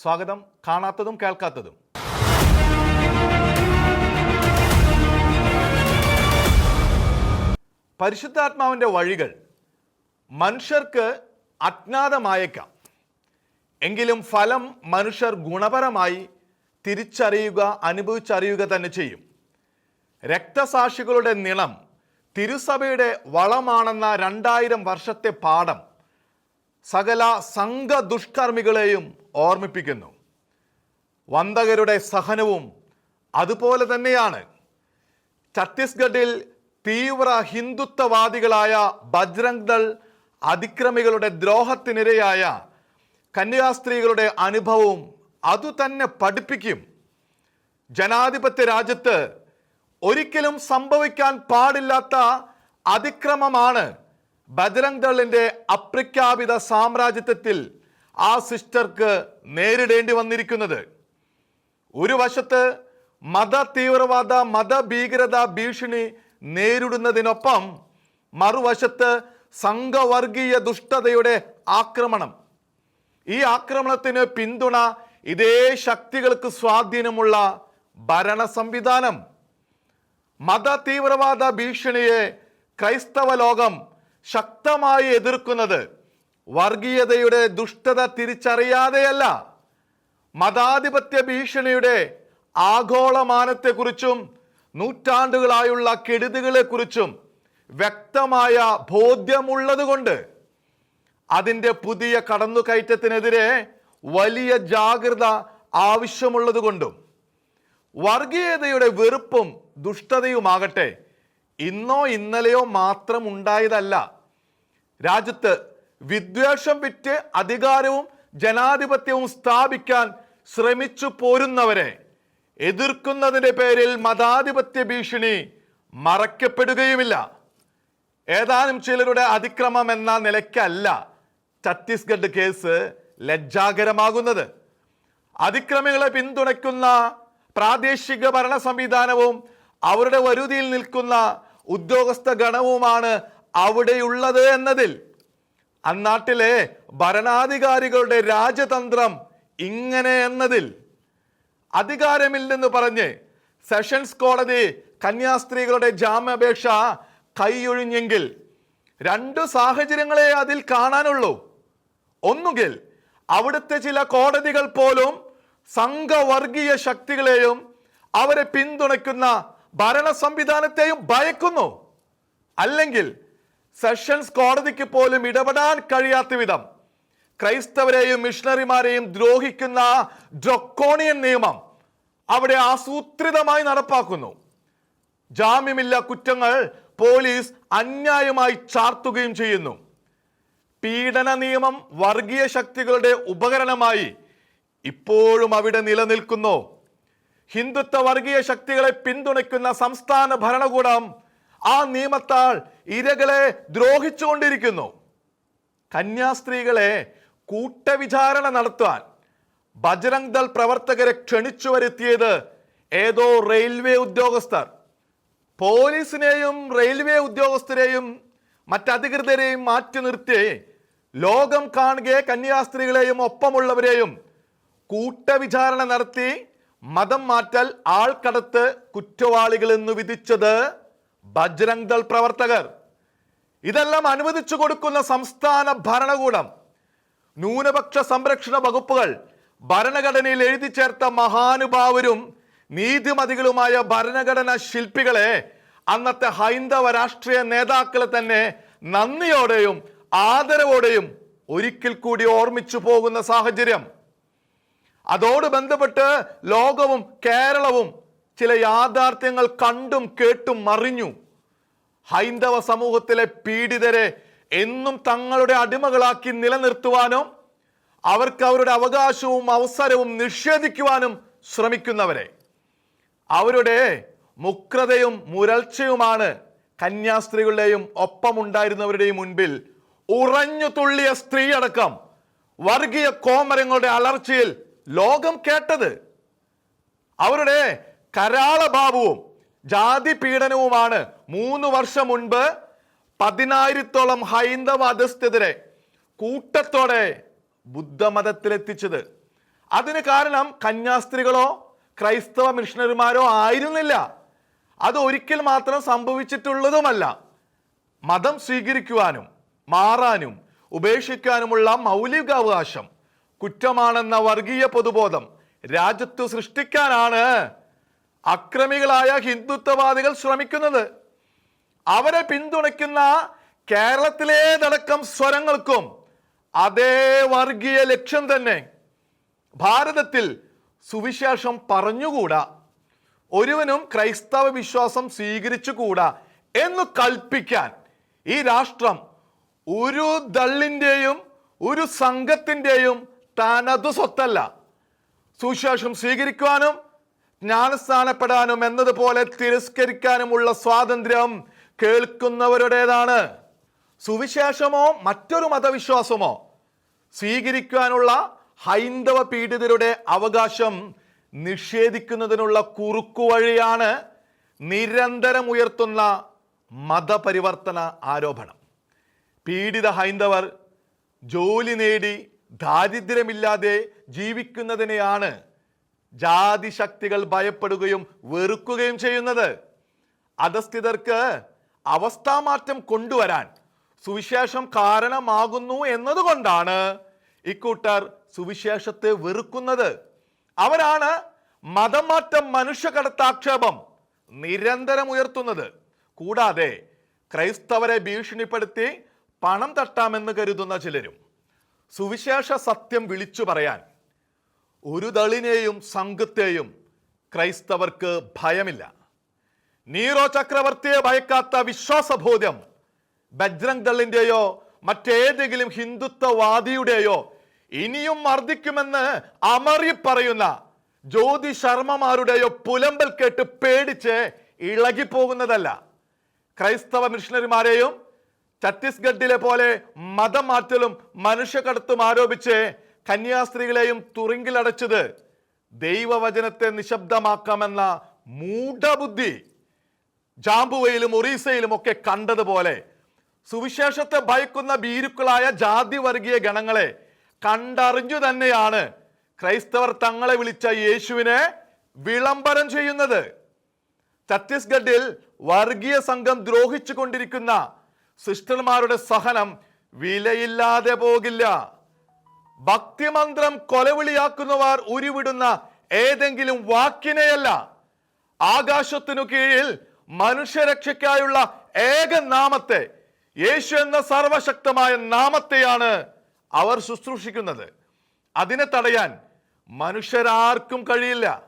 സ്വാഗതം. കാണാത്തതും കേൾക്കാത്തതും. പരിശുദ്ധാത്മാവിന്റെ വഴികൾ മനുഷ്യർക്ക് അജ്ഞാതമായേക്കാം. എങ്കിലും ഫലം മനുഷ്യർ ഗുണപരമായി തിരിച്ചറിയുക അനുഭവിച്ചറിയുക തന്നെ ചെയ്യും. രക്തസാക്ഷികളുടെ നിണം തിരുസഭയുടെ വളമാണെന്ന രണ്ടായിരം വർഷത്തെ പാഠം സകല സംഘ ദുഷ്കർമ്മികളെയും ഓർമ്മിപ്പിക്കുന്നു. വന്തകരുടെ സഹനവും അതുപോലെ തന്നെയാണ്. ഛത്തീസ്ഗഡിൽ തീവ്ര ഹിന്ദുത്വവാദികളായ ബജ്രംഗ് ദൾ അതിക്രമികളുടെ ദ്രോഹത്തിനിരയായ കന്യാസ്ത്രീകളുടെ അനുഭവവും അതുതന്നെ പഠിപ്പിക്കും. ജനാധിപത്യ രാജ്യത്ത് ഒരിക്കലും സംഭവിക്കാൻ പാടില്ലാത്ത അതിക്രമമാണ് ബജരംഗ് ദളിന്റെ അപ്രഖ്യാപിത സാമ്രാജ്യത്വത്തിൽ ആ സിസ്റ്റർക്ക് നേരിടേണ്ടി വന്നിരിക്കുന്നത്. ഒരു വശത്ത് മത തീവ്രവാദ മതഭീകരത ഭീഷണി നേരിടുന്നതിനൊപ്പം മറുവശത്ത് സംഘവർഗീയ ദുഷ്ടതയുടെ ആക്രമണം. ഈ ആക്രമണത്തിന് പിന്തുണ ഇതേ ശക്തികൾക്ക് സ്വാധീനമുള്ള ഭരണ സംവിധാനം. മത തീവ്രവാദ ഭീഷണിയെ ക്രൈസ്തവ ലോകം ശക്തമായി എതിർക്കുന്നത് വർഗീയതയുടെ ദുഷ്ടത തിരിച്ചറിയാതെയല്ല. മതാധിപത്യ ഭീഷണിയുടെ ആഗോളമാനത്തെക്കുറിച്ചും നൂറ്റാണ്ടുകളായുള്ള കെടുതികളെക്കുറിച്ചും വ്യക്തമായ ബോധ്യമുള്ളതുകൊണ്ട് അതിന്റെ പുതിയ കടന്നുകയറ്റത്തിനെതിരെ വലിയ ജാഗ്രത ആവശ്യമുള്ളതുകൊണ്ടും വർഗീയതയുടെ വെറുപ്പും ദുഷ്ടതയുമാകട്ടെ ഇന്നോ ഇന്നലെയോ മാത്രം ഉണ്ടായതല്ല. രാജ്യത്ത് വിദ്വേഷം വിറ്റ് അധികാരവും ജനാധിപത്യവും സ്ഥാപിക്കാൻ ശ്രമിച്ചു പോരുന്നവരെ എതിർക്കുന്നതിന്റെ പേരിൽ മതാധിപത്യ ഭീഷണി മറക്കപ്പെടുകയുമില്ല ഏതാനും ചിലരുടെ അതിക്രമം എന്ന നിലയ്ക്കല്ല ഛത്തീസ്ഗഡ് കേസ് ലജ്ജാകരമാകുന്നത്. അതിക്രമികളെ പിന്തുണയ്ക്കുന്ന പ്രാദേശിക ഭരണ സംവിധാനവും അവരുടെ വരുതിയിൽ നിൽക്കുന്ന ഉദ്യോഗസ്ഥ ഗണവുമാണ് അവിടെയുള്ളത് എന്നതിൽ. അന്നാട്ടിലെ ഭരണാധികാരികളുടെ രാജതന്ത്രം ഇങ്ങനെ എന്നതിൽ. അധികാരമില്ലെന്ന് പറഞ്ഞ് സെഷൻസ് കോടതി കന്യാസ്ത്രീകളുടെ ജാമ്യാപേക്ഷ കൈയൊഴിഞ്ഞെങ്കിൽ രണ്ട് സാഹചര്യങ്ങളെ അതിൽ കാണാനുള്ളൂ. ഒന്നുകിൽ അവിടുത്തെ ചില കോടതികൾ പോലും സംഘവർഗീയ ശക്തികളെയും അവരെ പിന്തുണയ്ക്കുന്ന ഭരണ സംവിധാനത്തെയും ഭയക്കുന്നു. അല്ലെങ്കിൽ സെഷൻസ് കോടതിക്ക് പോലും ഇടപെടാൻ കഴിയാത്ത വിധം ക്രൈസ്തവരെയും മിഷണറിമാരെയും ദ്രോഹിക്കുന്ന ഡ്രൊക്കോണിയൻ നിയമം അവിടെ ആസൂത്രിതമായി നടപ്പാക്കുന്നു. ജാമ്യമില്ല കുറ്റങ്ങൾ പോലീസ് അന്യായമായി ചാർത്തുകയും ചെയ്യുന്നു. പീഡന നിയമം വർഗീയ ശക്തികളുടെ ഉപകരണമായി ഇപ്പോഴും അവിടെ നിലനിൽക്കുന്നു. ഹിന്ദുത്വ വർഗീയ ശക്തികളെ പിന്തുണയ്ക്കുന്ന സംസ്ഥാന ഭരണകൂടം ആ നിയമത്താൽ ഇരകളെ ദ്രോഹിച്ചുകൊണ്ടിരിക്കുന്നു. കന്യാസ്ത്രീകളെ കൂട്ടവിചാരണ നടത്താൻ ബജരംഗ് ദൾ പ്രവർത്തകരെ ക്ഷണിച്ചു വരുത്തിയത് ഏതോ റെയിൽവേ ഉദ്യോഗസ്ഥർ. പോലീസിനെയും റെയിൽവേ ഉദ്യോഗസ്ഥരെയും മറ്റധികൃതരെയും മാറ്റി നിർത്തി ലോകം കാണുകയെ കന്യാസ്ത്രീകളെയും ഒപ്പമുള്ളവരെയും കൂട്ടവിചാരണ നടത്തി മതം മാറ്റൽ ആൾക്കടത്ത് കുറ്റവാളികൾ എന്ന് വിധിച്ചത് ബജ്രംഗ് ദൾ പ്രവർത്തകർ. ഇതെല്ലാം അനുവദിച്ചു കൊടുക്കുന്ന സംസ്ഥാന ഭരണകൂടം. ന്യൂനപക്ഷ സംരക്ഷണ വകുപ്പുകൾ ഭരണഘടനയിൽ എഴുതി ചേർത്ത മഹാനുഭാവരും നീതിമതികളുമായ ഭരണഘടനാ ശില്പികളെ അന്നത്തെ ഹൈന്ദവ രാഷ്ട്രീയ നേതാക്കളെ തന്നെ നന്ദിയോടെയും ആദരവോടെയും ഒരിക്കൽ കൂടി ഓർമ്മിച്ചു പോകുന്ന സാഹചര്യം. അതോട് ബന്ധപ്പെട്ട് ലോകവും കേരളവും ചില യാഥാർത്ഥ്യങ്ങൾ കണ്ടും കേട്ടും മറിഞ്ഞു. ഹൈന്ദവ സമൂഹത്തിലെ പീഡിതരെ എന്നും തങ്ങളുടെ അടിമകളാക്കി നിലനിർത്തുവാനും അവർക്ക് അവരുടെ അവകാശവും അവസരവും നിഷേധിക്കുവാനും ശ്രമിക്കുന്നവരെ. അവരുടെ മുക്രതയും മുരൾച്ചയുമാണ് കന്യാസ്ത്രീകളുടെയും ഒപ്പമുണ്ടായിരുന്നവരുടെയും മുൻപിൽ ഉറഞ്ഞു തുള്ളിയ സ്ത്രീയടക്കം വർഗീയ കോമരങ്ങളുടെ അലർച്ചയിൽ ലോകം കേട്ടത്. അവരുടെ കരാളഭാവവും ജാതി പീഡനവുമാണ് മൂന്ന് വർഷം മുൻപ് പതിനായിരത്തോളം ഹൈന്ദവ അധസ്ഥിതരെ കൂട്ടത്തോടെ ബുദ്ധമതത്തിലെത്തിച്ചത്. അതിന് കാരണം കന്യാസ്ത്രീകളോ ക്രൈസ്തവ മിഷണറിമാരോ ആയിരുന്നില്ല. അത് ഒരിക്കൽ മാത്രം സംഭവിച്ചിട്ടുള്ളതുമല്ല. മതം സ്വീകരിക്കുവാനും മാറാനും ഉപേക്ഷിക്കാനുമുള്ള മൗലികാവകാശം. കുറ്റമാണെന്ന വർഗീയ പൊതുബോധം രാജ്യത്ത് സൃഷ്ടിക്കാനാണ് അക്രമികളായ ഹിന്ദുത്വവാദികൾ ശ്രമിക്കുന്നത്. അവരെ പിന്തുണയ്ക്കുന്ന കേരളത്തിലേതടക്കം സ്വരങ്ങൾക്കും അതേ വർഗീയ ലക്ഷ്യം തന്നെ. ഭാരതത്തിൽ സുവിശേഷം പറഞ്ഞുകൂടാ. ഒരുവനും ക്രൈസ്തവ വിശ്വാസം സ്വീകരിച്ചുകൂടാ എന്ന് കൽപ്പിക്കാൻ ഈ രാഷ്ട്രം ഒരു ദള്ളിന്റെയും ഒരു സംഘത്തിന്റെയും തനതു സ്വത്തല്ല. സുശേഷം സ്വീകരിക്കുവാനും ജ്ഞാനസ്ഥാനപ്പെടാനും എന്നതുപോലെ തിരസ്കരിക്കാനുമുള്ള സ്വാതന്ത്ര്യം കേൾക്കുന്നവരുടേതാണ്. സുവിശേഷമോ മറ്റൊരു മതവിശ്വാസമോ സ്വീകരിക്കാനുള്ള ഹൈന്ദവ പീഡിതരുടെ അവകാശം നിഷേധിക്കുന്നതിനുള്ള കുറുക്കുവഴിയാണ് നിരന്തരം ഉയർത്തുന്ന മതപരിവർത്തന ആരോപണം. പീഡിത ഹൈന്ദവർ ജോലി നേടി ദാരിദ്ര്യമില്ലാതെ ജീവിക്കുന്നതിനെയാണ് ജാതി ശക്തികൾ ഭയപ്പെടുകയും വെറുക്കുകയും ചെയ്യുന്നത്. അധസ്ഥിതർക്ക് അവസ്ഥാമാറ്റം കൊണ്ടുവരാൻ സുവിശേഷം കാരണമാകുന്നു എന്നതുകൊണ്ടാണ് ഇക്കൂട്ടർ സുവിശേഷത്തെ വെറുക്കുന്നത്. അവരാണ് മതമാറ്റം മനുഷ്യകടത്താക്ഷേപം നിരന്തരം ഉയർത്തുന്നത് കൂടാതെ ക്രൈസ്തവരെ ഭീഷണിപ്പെടുത്തി പണം തട്ടാമെന്ന് കരുതുന്ന ചിലരും. സുവിശേഷ സത്യം വിളിച്ചു പറയാൻ ഒരു ദളിനെയും സംഘത്തെയും ക്രൈസ്തവർക്ക് ഭയമില്ല. നീറോ ചക്രവർത്തിയെ ഭയക്കാത്ത വിശ്വാസബോധ്യം ബജ്രംഗ് ദളിന്റെയോ മറ്റേതെങ്കിലും ഹിന്ദുത്വവാദിയുടെയോ ഇനിയും മർദ്ദിക്കുമെന്ന് അമറി പറയുന്ന ജ്യോതി ശർമ്മമാരുടെയോ പുലമ്പൽ കേട്ട് പേടിച്ച് ഇളകിപ്പോകുന്നതല്ല. ക്രൈസ്തവ മിഷണറിമാരെയും ഛത്തീസ്ഗഡിലെ പോലെ മതമാറ്റലും മനുഷ്യകടത്തും ആരോപിച്ച് കന്യാസ്ത്രീകളെയും തുറിങ്കിലടച്ചത് ദൈവവചനത്തെ നിശബ്ദമാക്കാമെന്ന മൂഢബുദ്ധി ജാമ്പുവയിലും ഒറീസയിലും ഒക്കെ കണ്ടതുപോലെ സുവിശേഷത്തെ ഭയക്കുന്ന ഭീരുക്കളായ ജാതി വർഗീയ ഗണങ്ങളെ കണ്ടറിഞ്ഞു തന്നെയാണ് ക്രൈസ്തവർ തങ്ങളെ വിളിച്ച യേശുവിനെ വിളംബരം ചെയ്യുന്നത്. ഛത്തീസ്ഗഡിൽ വർഗീയ സംഘം ദ്രോഹിച്ചു കൊണ്ടിരിക്കുന്ന സിസ്റ്റർമാരുടെ സഹനം വിലയില്ലാതെ പോകില്ല. ഭക്തിമന്ത്രം കൊലവിളിയാക്കുന്നവർ ഉരുവിടുന്ന ഏതെങ്കിലും വാക്കിനെയല്ല. ആകാശത്തിനു കീഴിൽ മനുഷ്യരക്ഷയ്ക്കായുള്ള ഏക നാമത്തെ യേശു എന്ന സർവശക്തമായ നാമത്തെയാണ് അവർ ശുശ്രൂഷിക്കുന്നത്. അതിനെ തടയാൻ മനുഷ്യരാർക്കും കഴിയില്ല.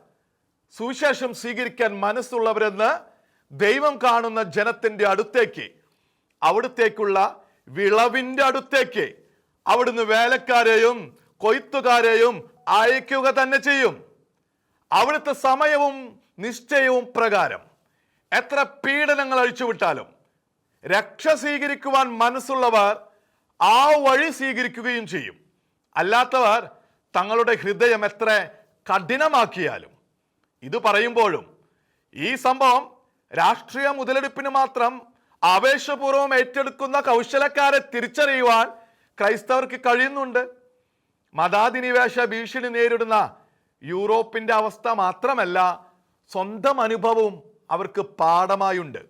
സുവിശേഷം സ്വീകരിക്കാൻ മനസ്സുള്ളവരെന്ന് ദൈവം കാണുന്ന ജനത്തിന്റെ അടുത്തേക്ക് അവിടുത്തേക്കുള്ള വിളവിന്റെ അടുത്തേക്ക് അവിടുന്ന് വേലക്കാരെയും കൊയ്ത്തുകാരെയും അയക്കുക തന്നെ ചെയ്യും. അവിടുത്തെ സമയവും നിശ്ചയവും പ്രകാരം എത്ര പീഡനങ്ങൾ അഴിച്ചുവിട്ടാലും രക്ഷ സ്വീകരിക്കുവാൻ മനസ്സുള്ളവർ ആ വഴി സ്വീകരിക്കുകയും ചെയ്യും. അല്ലാത്തവർ തങ്ങളുടെ ഹൃദയം എത്ര കഠിനമാക്കിയാലും. ഇത് പറയുമ്പോഴും ഈ സംഭവം രാഷ്ട്രീയ മുതലെടുപ്പിന് മാത്രം ആവേശപൂർവം ഏറ്റെടുക്കുന്ന കൗശലക്കാരെ തിരിച്ചറിയുവാൻ ക്രൈസ്തവർക്ക് കഴിയുന്നുണ്ട്. മതാധിനിവേശ ഭീഷണി നേരിടുന്ന യൂറോപ്പിന്റെ അവസ്ഥ മാത്രമല്ല സ്വന്തം അനുഭവവും അവർക്ക് പാഠമായുണ്ട്.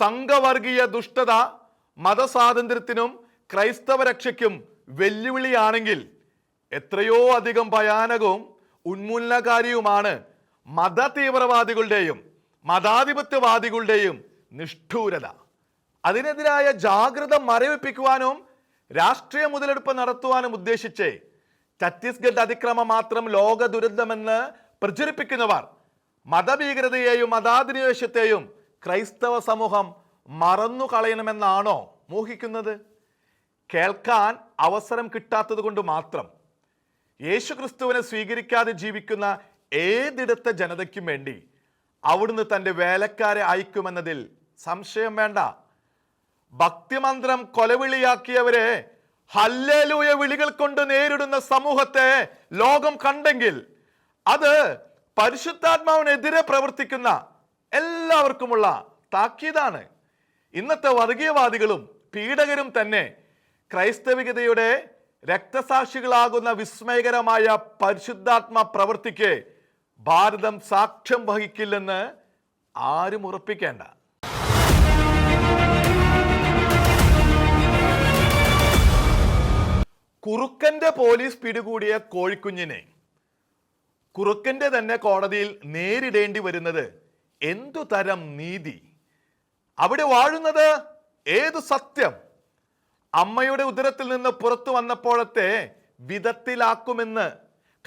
സംഘവർഗീയ ദുഷ്ടത മതസ്വാതന്ത്ര്യത്തിനും ക്രൈസ്തവ രക്ഷയ്ക്കും വെല്ലുവിളിയാണെങ്കിൽ എത്രയോ അധികം ഭയാനകവും ഉന്മൂലനകാരിയുമാണ് മത തീവ്രവാദികളുടെയും മതാധിപത്യവാദികളുടെയും നിഷ്ഠൂരത. അതിനെതിരായ ജാഗ്രത മരവിപ്പിക്കുവാനും രാഷ്ട്രീയ മുതലെടുപ്പ് നടത്തുവാനും ഉദ്ദേശിച്ച് ഛത്തീസ്ഗഡ് അതിക്രമം മാത്രം ലോക ദുരന്തമെന്ന് പ്രചരിപ്പിക്കുന്നവർ മതഭീകരതയെയും മതാധിനിവേശത്തെയും ക്രൈസ്തവ സമൂഹം മറന്നു കളയണമെന്നാണോ മോഹിക്കുന്നത്? കേൾക്കാൻ അവസരം കിട്ടാത്തത് കൊണ്ട് മാത്രം യേശുക്രിസ്തുവിനെ സ്വീകരിക്കാതെ ജീവിക്കുന്ന ഏതിടത്തെ ജനതയ്ക്കും വേണ്ടി അവിടുന്ന് തന്റെ വേലക്കാരെ അയക്കുമെന്നതിൽ സംശയം വേണ്ട. ഭക്തിമന്ത്രം കൊലവിളിയാക്കിയവരെ ഹല്ലേലൂയ വിളികൾ കൊണ്ട് നേരിടുന്ന സമൂഹത്തെ ലോകം കണ്ടെങ്കിൽ അത് പരിശുദ്ധാത്മാവിനെതിരെ പ്രവർത്തിക്കുന്ന എല്ലാവർക്കുമുള്ള താക്കീതാണ്. ഇന്നത്തെ വർഗീയവാദികളും പീഡകരും തന്നെ ക്രൈസ്തവികതയുടെ രക്തസാക്ഷികളാകുന്ന വിസ്മയകരമായ പരിശുദ്ധാത്മ പ്രവൃത്തിക്ക് ഭാരതം സാക്ഷ്യം വഹിക്കില്ലെന്ന് ആരും ഉറപ്പിക്കേണ്ട. കുറുക്കന്റെ പോലീസ് പിടികൂടിയ കോഴിക്കുഞ്ഞിനെ. കുറുക്കന്റെ തന്നെ കോടതിയിൽ നേരിടേണ്ടി വരുന്നത് എന്തു തരം നീതി? അവിടെ വാഴുന്നത് ഏതു സത്യം? അമ്മയുടെ ഉദരത്തിൽ നിന്ന് പുറത്തു വന്നപ്പോഴത്തെ വിധത്തിലാക്കുമെന്ന്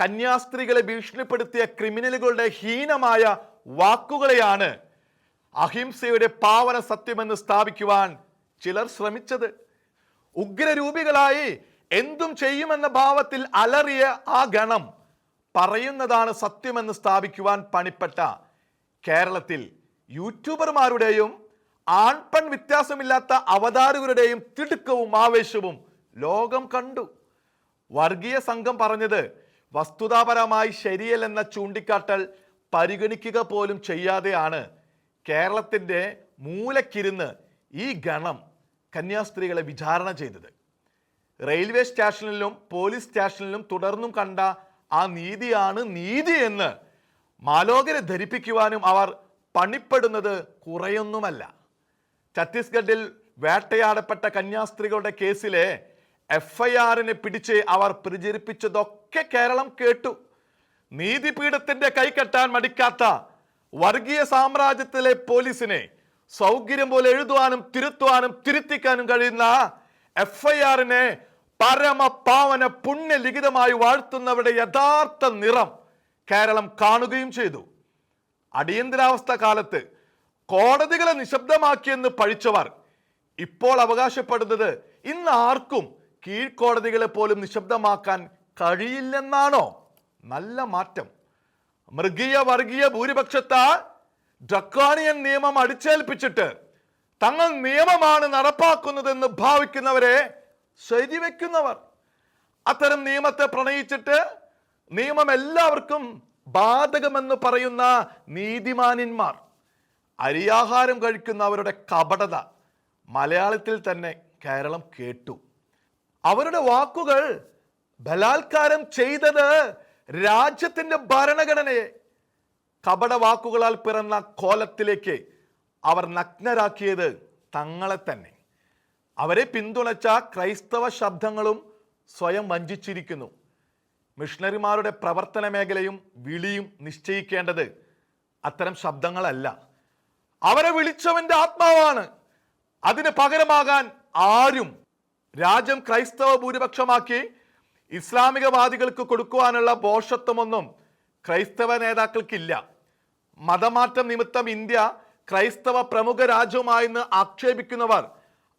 കന്യാസ്ത്രീകളെ ഭീഷണിപ്പെടുത്തിയ ക്രിമിനലുകളുടെ ഹീനമായ വാക്കുകളെയാണ് അഹിംസയുടെ പാവന സത്യമെന്ന് സ്ഥാപിക്കുവാൻ ചിലർ ശ്രമിച്ചത്. ഉഗ്രരൂപികളായി എന്തും ചെയ്യുമെന്ന ഭാവത്തിൽ അലറിയ ആ ഗണം പറയുന്നതാണ് സത്യമെന്ന് സ്ഥാപിക്കുവാൻ പണിപ്പെട്ട കേരളത്തിൽ യൂട്യൂബർമാരുടെയും ആൺപെൺ വ്യത്യാസമില്ലാത്ത അവതാരകരുടെയും തിടുക്കവും ആവേശവും ലോകം കണ്ടു. വർഗീയ സംഘം പറഞ്ഞത് വസ്തുതാപരമായി ശരിയല്ലെന്ന ചൂണ്ടിക്കാട്ടൽ പരിഗണിക്കുക പോലും ചെയ്യാതെയാണ് കേരളത്തിന്റെ മൂലക്കിരുന്ന് ഈ ഗണം കന്യാസ്ത്രീകളെ വിചാരണ ചെയ്തത്. റെയിൽവേ സ്റ്റേഷനിലും പോലീസ് സ്റ്റേഷനിലും തുടർന്നും കണ്ട ആ നീതിയാണ് നീതി എന്ന് മാലോകരെ ധരിപ്പിക്കുവാനും അവർ പണിപ്പെടുന്നത് കുറയൊന്നുമല്ല. ഛത്തീസ്ഗഡിൽ വേട്ടയാടപ്പെട്ട കന്യാസ്ത്രീകളുടെ കേസിലെ എഫ് ഐ ആറിനെ പിടിച്ച് അവർ പ്രചരിപ്പിച്ചതൊക്കെ കേരളം കേട്ടു. നീതിപീഠത്തിന്റെ കൈ കെട്ടാൻ മടിക്കാത്ത വർഗീയ സാമ്രാജ്യത്തിലെ പോലീസിനെ സൗകര്യം പോലെ എഴുതുവാനും തിരുത്തുവാനും തിരുത്തിക്കാനും കഴിയുന്ന എഫ് ഐ ആറിനെ പരമപാവന പുണ്യലിഖിതമായി വാഴ്ത്തുന്നവരുടെ യഥാർത്ഥ നിറം കേരളം കാണുകയും ചെയ്തു. അടിയന്തരാവസ്ഥ കാലത്ത് കോടതികളെ നിശബ്ദമാക്കിയെന്ന് പഴിച്ചവർ ഇപ്പോൾ അവകാശപ്പെടുന്നത് ഇന്ന് ആർക്കും കീഴ്ക്കോടതികളെ പോലും നിശബ്ദമാക്കാൻ കഴിയില്ലെന്നാണോ? നല്ല മാറ്റം. മൃഗീയ വർഗീയ ഭൂരിപക്ഷത്താൽ ഡ്രക്കോണിയൻ നിയമം അടിച്ചേൽപ്പിച്ചിട്ട് തങ്ങൾ നിയമമാണ് നടപ്പാക്കുന്നതെന്ന് ഭാവിക്കുന്നവരെ ശരിവെക്കുന്നവർ അത്തരം നിയമത്തെ പ്രണയിച്ചിട്ട് നിയമം എല്ലാവർക്കും ബാധകമെന്ന് പറയുന്ന നീതിമാനിന്മാർ അരിയാഹാരം കഴിക്കുന്നവരുടെ കപടത മലയാളത്തിൽ തന്നെ കേരളം കേട്ടു. അവരുടെ വാക്കുകൾ ബലാത്കാരം ചെയ്തത് രാജ്യത്തിന്റെ ഭരണഘടനയെ കപട വാക്കുകളാൽ പിറന്ന കോലത്തിലേക്ക് അവർ നഗ്നരാക്കിയത് തങ്ങളെ തന്നെ. അവരെ പിന്തുണച്ച ക്രൈസ്തവ ശബ്ദങ്ങളും സ്വയം വഞ്ചിച്ചിരിക്കുന്നു. മിഷണറിമാരുടെ പ്രവർത്തന മേഖലയും വിളിയും നിശ്ചയിക്കേണ്ടത് അത്തരം ശബ്ദങ്ങളല്ല. അവരെ വിളിച്ചവന്റെ ആത്മാവാണ്. അതിന് പകരമാകാൻ ആരും രാജ്യം ക്രൈസ്തവ ഭൂരിപക്ഷമാക്കി ഇസ്ലാമികവാദികൾക്ക് കൊടുക്കുവാനുള്ള ബോഷത്വമൊന്നും ക്രൈസ്തവ നേതാക്കൾക്കില്ല. മതമാറ്റം നിമിത്തം ഇന്ത്യ ക്രൈസ്തവ പ്രമുഖ രാജ്യവുമായെന്ന് ആക്ഷേപിക്കുന്നവർ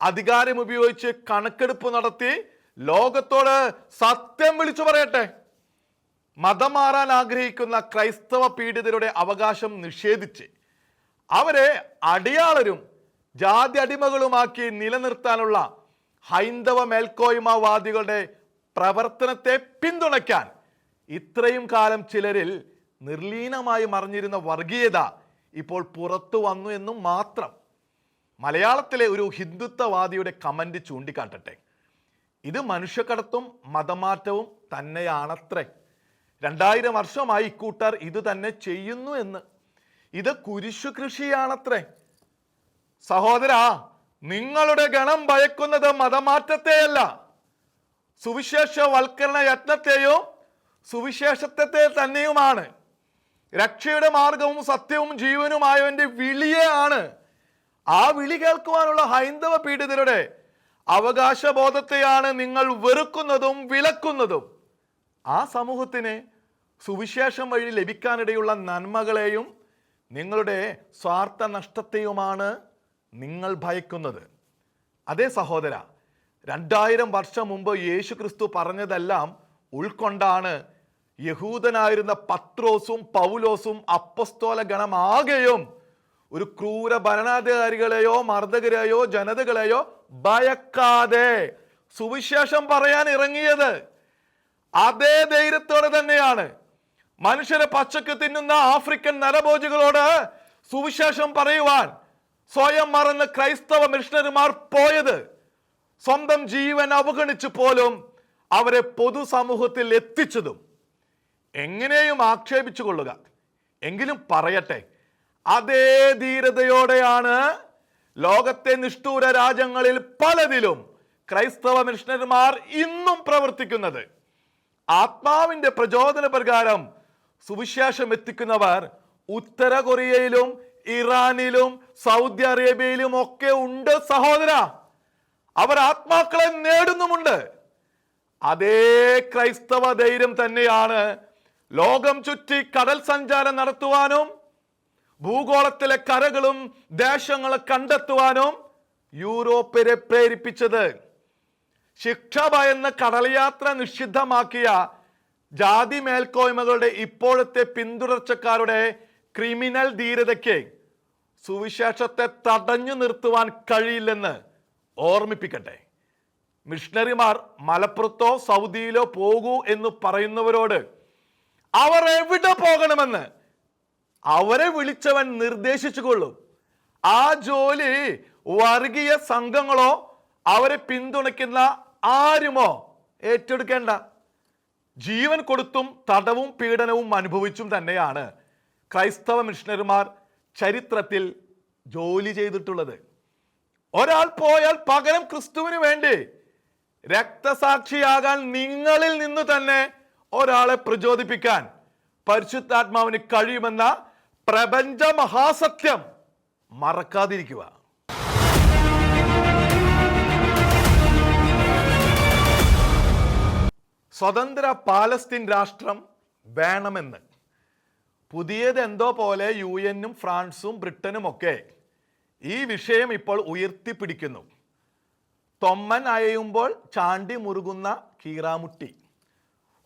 അധികാരം ഉപയോഗിച്ച് കണക്കെടുപ്പ് നടത്തി ലോകത്തോട് സത്യം വിളിച്ചു പറയട്ടെ. മതം മാറാൻ ആഗ്രഹിക്കുന്ന ക്രൈസ്തവ പീഡിതരുടെ അവകാശം നിഷേധിച്ച് അവരെ അടിയാളരും ജാതി അടിമകളുമാക്കി നിലനിർത്താനുള്ള ഹൈന്ദവ മേൽക്കോയ്മവാദികളുടെ പ്രവർത്തനത്തെ പിന്തുണയ്ക്കാൻ ഇത്രയും കാലം ചിലരിൽ നിർലീനമായി മറിഞ്ഞിരുന്ന വർഗീയത ഇപ്പോൾ പുറത്തു വന്നു എന്നും മാത്രം മലയാളത്തിലെ ഒരു ഹിന്ദുത്വവാദിയുടെ കമന്റ് ചൂണ്ടിക്കാട്ടട്ടെ. ഇത് മനുഷ്യക്കടത്തും മതമാറ്റവും തന്നെയാണത്രേ. രണ്ടായിരം വർഷമായി ഇക്കൂട്ടർ ഇത് തന്നെ ചെയ്യുന്നു എന്ന്. ഇത് കുരിശു കൃഷിയാണത്രേ. സഹോദരാ നിങ്ങളുടെ ഗണം ഭയക്കുന്നത് മതമാറ്റത്തെയല്ല. സുവിശേഷവൽക്കരണ യത്നത്തെയോ സുവിശേഷത്തെ തന്നെയുമാണ്. രക്ഷയുടെ മാർഗവും സത്യവും ജീവനുമായവന്റെ ആണ് ആ വിളി കേൾക്കുവാനുള്ള ഹൈന്ദവ പീഡിതരുടെ അവകാശബോധത്തെയാണ് നിങ്ങൾ വെറുക്കുന്നതും വിലക്കുന്നതും. ആ സമൂഹത്തിന് സുവിശേഷം വഴി ലഭിക്കാനിടയുള്ള നന്മകളെയും നിങ്ങളുടെ സ്വാർത്ഥ നഷ്ടത്തെയുമാണ് നിങ്ങൾ ഭയക്കുന്നത്. അതേ സഹോദര രണ്ടായിരം വർഷം മുമ്പ് യേശു ക്രിസ്തു പറഞ്ഞതെല്ലാം ഉൾക്കൊണ്ടാണ് യഹൂദനായിരുന്ന പത്രോസും പൗലോസും അപ്പസ്തോല ഗണമാകെയും ഒരു ക്രൂര ഭരണാധികാരികളെയോ മർദ്ദകരെയോ ജനതകളെയോ ഭയക്കാതെ സുവിശേഷം പറയാൻ ഇറങ്ങിയത് അതേ ധൈര്യത്തോടെ തന്നെയാണ്. മനുഷ്യരെ പച്ചക്ക് തിന്നുന്ന ആഫ്രിക്കൻ നരഭോജികളോട് സുവിശേഷം പറയുവാൻ സ്വയം മറന്ന് ക്രൈസ്തവ മിഷണറിമാർ പോയത്. സ്വന്തം ജീവൻ അവഗണിച്ച് പോലും അവരെ പൊതുസമൂഹത്തിൽ എത്തിച്ചതും. എങ്ങനെയും ആക്ഷേപിച്ചു കൊള്ളുക എങ്കിലും പറയട്ടെ അതേ ധീരതയോടെയാണ് ലോകത്തെ നിഷ്ഠൂര രാജ്യങ്ങളിൽ പലതിലും ക്രൈസ്തവ മിഷണറിമാർ ഇന്നും പ്രവർത്തിക്കുന്നത്. ആത്മാവിന്റെ പ്രചോദന പ്രകാരം സുവിശേഷം എത്തിക്കുന്നവർ ഉത്തര കൊറിയയിലും ഇറാനിലും സൗദി അറേബ്യയിലും ഒക്കെ ഉണ്ട് സഹോദര. അവർ ആത്മാക്കളെ നേടുന്നുമുണ്ട്. അതേ ക്രൈസ്തവ ധൈര്യം തന്നെയാണ് ലോകം ചുറ്റി കടൽ സഞ്ചാരം നടത്തുവാനും ഭൂഗോളത്തിലെ കരകളും ദേശങ്ങളും കണ്ടെത്തുവാനും യൂറോപ്പിനെ പ്രേരിപ്പിച്ചത്. ശിക്ഷ ഭയന്ന് കടൽയാത്ര നിഷിദ്ധമാക്കിയ ജാതി മേൽക്കോയ്മകളുടെ ഇപ്പോഴത്തെ പിന്തുടർച്ചക്കാരുടെ ക്രിമിനൽ ധീരതയ്ക്ക് സുവിശേഷത്തെ തടഞ്ഞു നിർത്തുവാൻ കഴിയില്ലെന്ന് ഓർമ്മിപ്പിക്കട്ടെ. മിഷണറിമാർ മലപ്പുറത്തോ സൗദിയിലോ പോകൂ എന്ന് പറയുന്നവരോട് അവർ എവിടെ പോകണമെന്ന്? അവരെ വിളിച്ചവൻ നിർദ്ദേശിച്ചു കൊള്ളും ആ ജോലി വർഗീയ സംഘങ്ങളോ അവരെ പിന്തുണയ്ക്കുന്ന ആരുമോ? ഏറ്റെടുക്കേണ്ട. ജീവൻ കൊടുത്തും തടവും പീഡനവും അനുഭവിച്ചും തന്നെയാണ് ക്രൈസ്തവ മിഷണറിമാർ ചരിത്രത്തിൽ ജോലി ചെയ്തിട്ടുള്ളത്. ഒരാൾ പോയാൽ പകരം ക്രിസ്തുവിന് വേണ്ടി രക്തസാക്ഷിയാകാൻ നിങ്ങളിൽ നിന്ന് തന്നെ ഒരാളെ പ്രചോദിപ്പിക്കാൻ പരിശുദ്ധാത്മാവിന് കഴിയുമെന്ന പ്രപഞ്ച മഹാസത്യം മറക്കാതിരിക്കുക. സ്വതന്ത്ര പാലസ്തീൻ രാഷ്ട്രം വേണമെന്ന്. പുതിയത് എന്തോ പോലെ യു എന്നും ഫ്രാൻസും ബ്രിട്ടനും ഒക്കെ ഈ വിഷയം ഇപ്പോൾ ഉയർത്തിപ്പിടിക്കുന്നു. തൊമ്മൻ അയയുമ്പോൾ ചാണ്ടി മുറുകുന്ന കീറാമുട്ടി.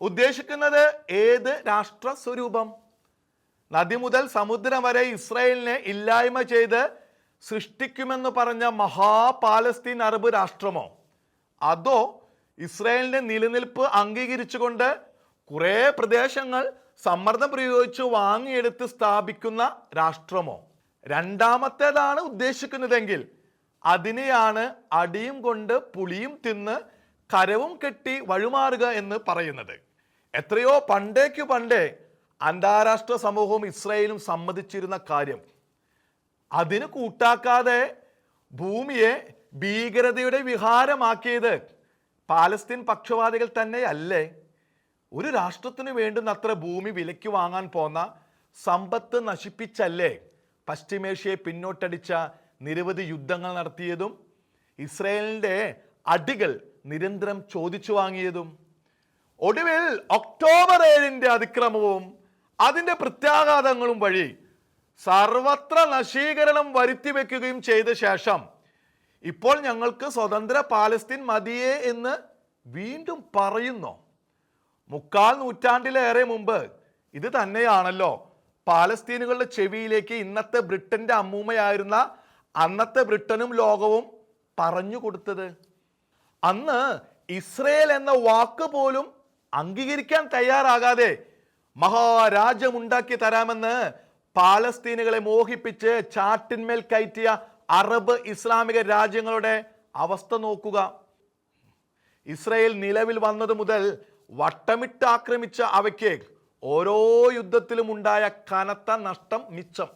ഉദ്ദേശിക്കുന്നത് ഏത് രാഷ്ട്ര സ്വരൂപം നദി മുതൽ സമുദ്രം വരെ ഇസ്രായേലിനെ ഇല്ലായ്മ ചെയ്ത് സൃഷ്ടിക്കുമെന്ന് പറഞ്ഞ മഹാ പാലസ്തീൻ അറബ് രാഷ്ട്രമോ? അതോ ഇസ്രായേലിന്റെ നിലനിൽപ്പ് അംഗീകരിച്ചുകൊണ്ട് കുറേ പ്രദേശങ്ങൾ സമ്മർദ്ദം പ്രയോഗിച്ച് വാങ്ങിയെടുത്ത് സ്ഥാപിക്കുന്ന രാഷ്ട്രമോ? രണ്ടാമത്തേതാണ് ഉദ്ദേശിക്കുന്നതെങ്കിൽ അതിനെയാണ് അടിയും കൊണ്ട് പുളിയും തിന്ന് കരവും കെട്ടി വഴുമാറുക എന്ന് പറയുന്നത്. എത്രയോ പണ്ടേക്കു പണ്ടേ അന്താരാഷ്ട്ര സമൂഹവും ഇസ്രയേലും സമ്മതിച്ചിരുന്ന കാര്യം. അതിന് കൂട്ടാക്കാതെ ഭൂമിയെ ഭീകരതയുടെ വിഹാരമാക്കിയത് പാലസ്തീൻ പക്ഷവാദികൾ തന്നെയല്ലേ? ഒരു രാഷ്ട്രത്തിന് വേണ്ടുന്നത്ര ഭൂമി വിലയ്ക്ക് വാങ്ങാൻ പോന്ന സമ്പത്ത് നശിപ്പിച്ചല്ലേ? പശ്ചിമേഷ്യയെ പിന്നോട്ടടിച്ച നിരവധി യുദ്ധങ്ങൾ നടത്തിയതും ഇസ്രയേലിന്റെ അടികൾ നിരന്തരം ചോദിച്ചു വാങ്ങിയതും ഒടുവിൽ ഒക്ടോബർ ഏഴിന്റെ അതിക്രമവും അതിന്റെ പ്രത്യാഘാതങ്ങളും വഴി സർവത്ര നശീകരണം വരുത്തി വെക്കുകയും ചെയ്ത ശേഷം ഇപ്പോൾ ഞങ്ങൾക്ക് സ്വതന്ത്ര പാലസ്തീൻ മതിയേ എന്ന് വീണ്ടും പറയുന്നു. മുക്കാൽ നൂറ്റാണ്ടിലേറെ മുമ്പ് ഇത് തന്നെയാണല്ലോ. പാലസ്തീനുകളുടെ ചെവിയിലേക്ക് ഇന്നത്തെ ബ്രിട്ടന്റെ അമ്മൂമ്മയായിരുന്ന അന്നത്തെ ബ്രിട്ടനും ലോകവും പറഞ്ഞു കൊടുത്തത്. അന്ന് ഇസ്രയേൽ എന്ന വാക്ക് പോലും അംഗീകരിക്കാൻ തയ്യാറാകാതെ മഹാരാജ്യമുണ്ടാക്കി തരാമെന്ന് പാലസ്തീനുകളെ മോഹിപ്പിച്ച് ചാട്ടിന്മേൽ കയറ്റിയ അറബ് ഇസ്ലാമിക രാജ്യങ്ങളുടെ അവസ്ഥ നോക്കുക. ഇസ്രയേൽ നിലവിൽ വന്നത് മുതൽ വട്ടമിട്ട് ആക്രമിച്ച അവയ്ക്ക് ഓരോ യുദ്ധത്തിലും ഉണ്ടായ കനത്ത നഷ്ടം മിച്ചം.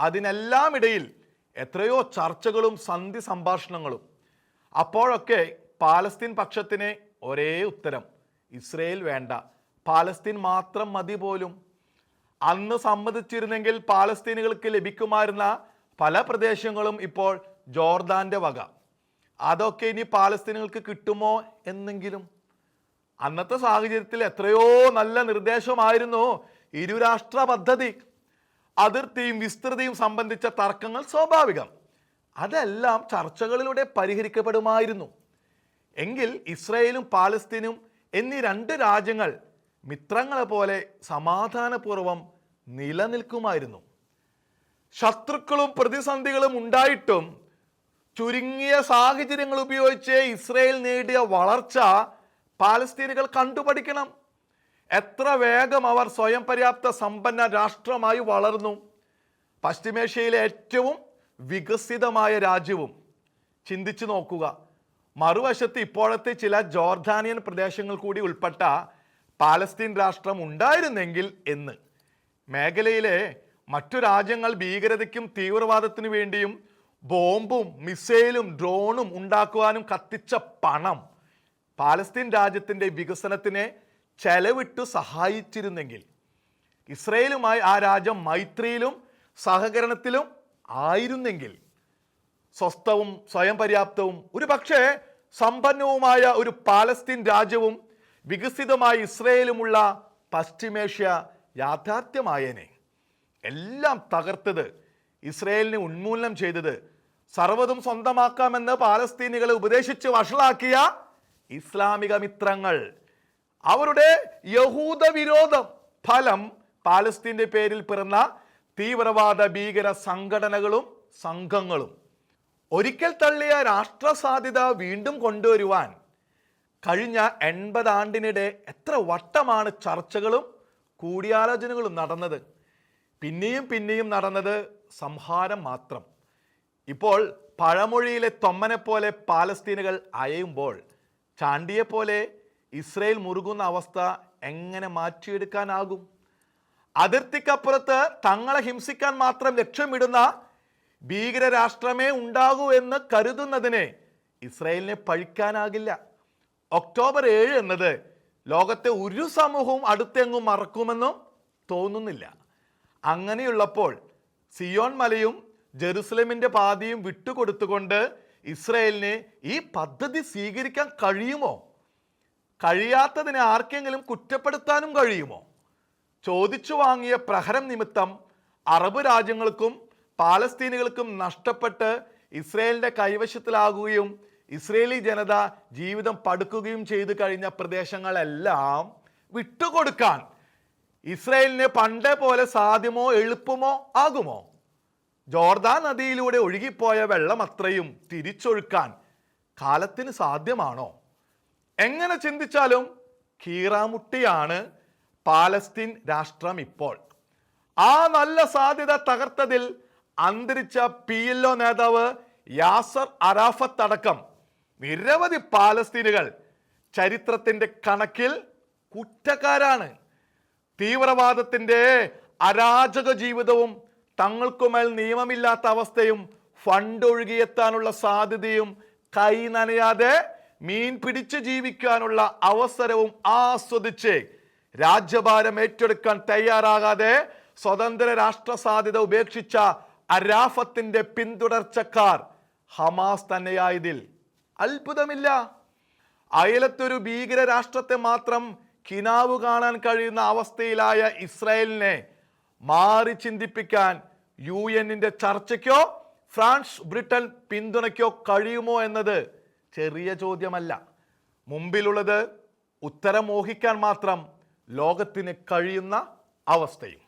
അതിനെല്ലാം ഇടയിൽ എത്രയോ ചർച്ചകളും സന്ധി സംഭാഷണങ്ങളും. അപ്പോഴൊക്കെ പാലസ്തീൻ പക്ഷത്തിന് ഒരേ ഉത്തരം. ഇസ്രയേൽ വേണ്ട. പാലസ്തീൻ മാത്രം മതി പോലും. അന്ന് സമ്മതിച്ചിരുന്നെങ്കിൽ പാലസ്തീനുകൾക്ക് ലഭിക്കുമായിരുന്ന പല പ്രദേശങ്ങളും ഇപ്പോൾ ജോർദാന്റെ വക. അതൊക്കെ ഇനി പാലസ്തീനുകൾക്ക് കിട്ടുമോ എന്നെങ്കിലും? അന്നത്തെ സാഹചര്യത്തിൽ എത്രയോ നല്ല നിർദ്ദേശമായിരുന്നു ഇരുരാഷ്ട്ര പദ്ധതി. അതിർത്തിയും വിസ്തൃതിയും സംബന്ധിച്ച തർക്കങ്ങൾ സ്വാഭാവികം. അതെല്ലാം ചർച്ചകളിലൂടെ പരിഹരിക്കപ്പെടുമായിരുന്നു. എങ്കിൽ ഇസ്രയേലും പാലസ്തീനും എന്നീ രണ്ട് രാജ്യങ്ങൾ മിത്രങ്ങളെ പോലെ സമാധാനപൂർവം നിലനിൽക്കുമായിരുന്നു. ശത്രുക്കളും പ്രതിസന്ധികളും ഉണ്ടായിട്ടും ചുരുങ്ങിയ സാഹചര്യങ്ങൾ ഉപയോഗിച്ച് ഇസ്രയേൽ നേടിയ വളർച്ച പാലസ്തീനുകൾ കണ്ടുപഠിക്കണം. എത്ര വേഗം അവർ സ്വയം പര്യാപ്ത സമ്പന്ന രാഷ്ട്രമായി വളർന്നു. പശ്ചിമേഷ്യയിലെ ഏറ്റവും വികസിതമായ രാജ്യവും. ചിന്തിച്ചു നോക്കുക. മറുവശത്ത് ഇപ്പോഴത്തെ ചില ജോർദാനിയൻ പ്രദേശങ്ങൾ കൂടി ഉൾപ്പെട്ട പാലസ്തീൻ രാഷ്ട്രം ഉണ്ടായിരുന്നെങ്കിൽ എന്ന്. മേഖലയിലെ മറ്റു രാജ്യങ്ങൾ ഭീകരതയ്ക്കും തീവ്രവാദത്തിനു വേണ്ടിയും ബോംബും മിസൈലും ഡ്രോണും ഉണ്ടാക്കുവാനും കത്തിച്ച പണം പാലസ്തീൻ രാജ്യത്തിന്റെ വികസനത്തിനെ ചെലവിട്ടു സഹായിച്ചിരുന്നെങ്കിൽ ഇസ്രയേലുമായി ആ രാജ്യം മൈത്രിയിലും സഹകരണത്തിലും ആയിരുന്നെങ്കിൽ സ്വസ്ഥവും സ്വയം പര്യാപ്തവും ഒരു പക്ഷേ സമ്പന്നവുമായ ഒരു പാലസ്തീൻ രാജ്യവും വികസിതമായ ഇസ്രയേലുമുള്ള പശ്ചിമേഷ്യ യാഥാർത്ഥ്യമായേനെ. എല്ലാം തകർത്തത് ഇസ്രയേലിനെ ഉന്മൂലനം ചെയ്തത് സർവതും സ്വന്തമാക്കാമെന്ന് പാലസ്തീനികളെ ഉപദേശിച്ച് വഷളാക്കിയ ഇസ്ലാമിക മിത്രങ്ങൾ. അവരുടെ യഹൂദ വിരോധം ഫലം പാലസ്തീന്റെ പേരിൽ പിറന്ന തീവ്രവാദ ഭീകര സംഘടനകളും സംഘങ്ങളും. ഒരിക്കൽ തള്ളിയ രാഷ്ട്ര സാധ്യത വീണ്ടും കൊണ്ടുവരുവാൻ കഴിഞ്ഞ എൺപത് ആണ്ടിനിടെ എത്ര വട്ടമാണ് ചർച്ചകളും കൂടിയാലോചനകളും നടന്നത്. പിന്നെയും പിന്നെയും നടന്നത് സംഹാരം മാത്രം. ഇപ്പോൾ പഴമൊഴിയിലെ തൊമ്മനെപ്പോലെ പാലസ്തീനുകൾ അയയുമ്പോൾ ചാണ്ടിയെപ്പോലെ ഇസ്രയേൽ മുറുകുന്ന അവസ്ഥ എങ്ങനെ മാറ്റിയെടുക്കാനാകും? അതിർത്തിക്കപ്പുറത്ത് തങ്ങളെ ഹിംസിക്കാൻ മാത്രം ലക്ഷ്യമിടുന്ന ഭീകര രാഷ്ട്രമേ ഉണ്ടാകൂ എന്ന് കരുതുന്നതിനെ ഇസ്രയേലിനെ പഴിക്കാനാകില്ല. ഒക്ടോബർ ഏഴ് എന്നത് ലോകത്തെ ഒരു സമൂഹവും അടുത്തെങ്ങും മറക്കുമെന്നും തോന്നുന്നില്ല. അങ്ങനെയുള്ളപ്പോൾ സിയോൺ മലയും ജെറുസലേമിന്റെ പാതിയും വിട്ടുകൊടുത്തുകൊണ്ട് ഇസ്രയേലിന് ഈ പദ്ധതി സ്വീകരിക്കാൻ കഴിയുമോ? കഴിയാത്തതിനെ ആർക്കെങ്കിലും കുറ്റപ്പെടുത്താനും കഴിയുമോ? ചോദിച്ചു വാങ്ങിയ പ്രഹരം നിമിത്തം അറബ് രാജ്യങ്ങൾക്കും പാലസ്തീനുകൾക്കും നഷ്ടപ്പെട്ട് ഇസ്രയേലിന്റെ കൈവശത്തിലാകുകയും ഇസ്രയേലി ജനത ജീവിതം പടുക്കുകയും ചെയ്തു കഴിഞ്ഞ പ്രദേശങ്ങളെല്ലാം വിട്ടുകൊടുക്കാൻ ഇസ്രയേലിന് പണ്ടേ പോലെ സാധ്യമോ എളുപ്പമോ ആകുമോ? ജോർദാൻ നദിയിലൂടെ ഒഴുകിപ്പോയ വെള്ളം അത്രയും തിരിച്ചൊഴുക്കാൻ കാലത്തിന് സാധ്യമാണോ? എങ്ങനെ ചിന്തിച്ചാലും കീറാമുട്ടിയാണ് പാലസ്തീൻ രാഷ്ട്രം ഇപ്പോൾ. ആ നല്ല സാധ്യത തകർത്തതിൽ അന്തരിച്ച പി എൽ ഒ നേതാവ് യാസർ അറാഫത്ത് അടക്കം നിരവധി പാലസ്തീനുകൾ ചരിത്രത്തിന്റെ കണക്കിൽ കുറ്റക്കാരാണ്. തീവ്രവാദത്തിന്റെ അരാജക ജീവിതവും തങ്ങൾക്കുമേൽ നിയമമില്ലാത്ത അവസ്ഥയും ഫണ്ട് ഒഴുകിയെത്താനുള്ള സാധ്യതയും കൈ നനയാതെ മീൻ പിടിച്ച് ജീവിക്കാനുള്ള അവസരവും ആസ്വദിച്ച് രാജ്യഭാരം ഏറ്റെടുക്കാൻ തയ്യാറാകാതെ സ്വതന്ത്ര രാഷ്ട്ര സാധ്യത ഉപേക്ഷിച്ച അരാഫത്തിന്റെ പിന്തുടർച്ചക്കാർ ഹമാസ് തന്നെയായതിൽ അത്ഭുതമില്ല. അയലത്തൊരു ഭീകര രാഷ്ട്രത്തെ മാത്രം കിനാവ് കാണാൻ കഴിയുന്ന അവസ്ഥയിലായ ഇസ്രായേലിനെ മാറി ചിന്തിപ്പിക്കാൻ യു എന്നിന്റെ ചർച്ചയ്ക്കോ ഫ്രാൻസ് ബ്രിട്ടൻ പിന്തുണയ്ക്കോ കഴിയുമോ എന്നത് ചെറിയ ചോദ്യമല്ല. മുമ്പിലുള്ളത് ഉത്തരം മോഹിക്കാൻ മാത്രം ലോകത്തിന് കഴിയുന്ന അവസ്ഥയും.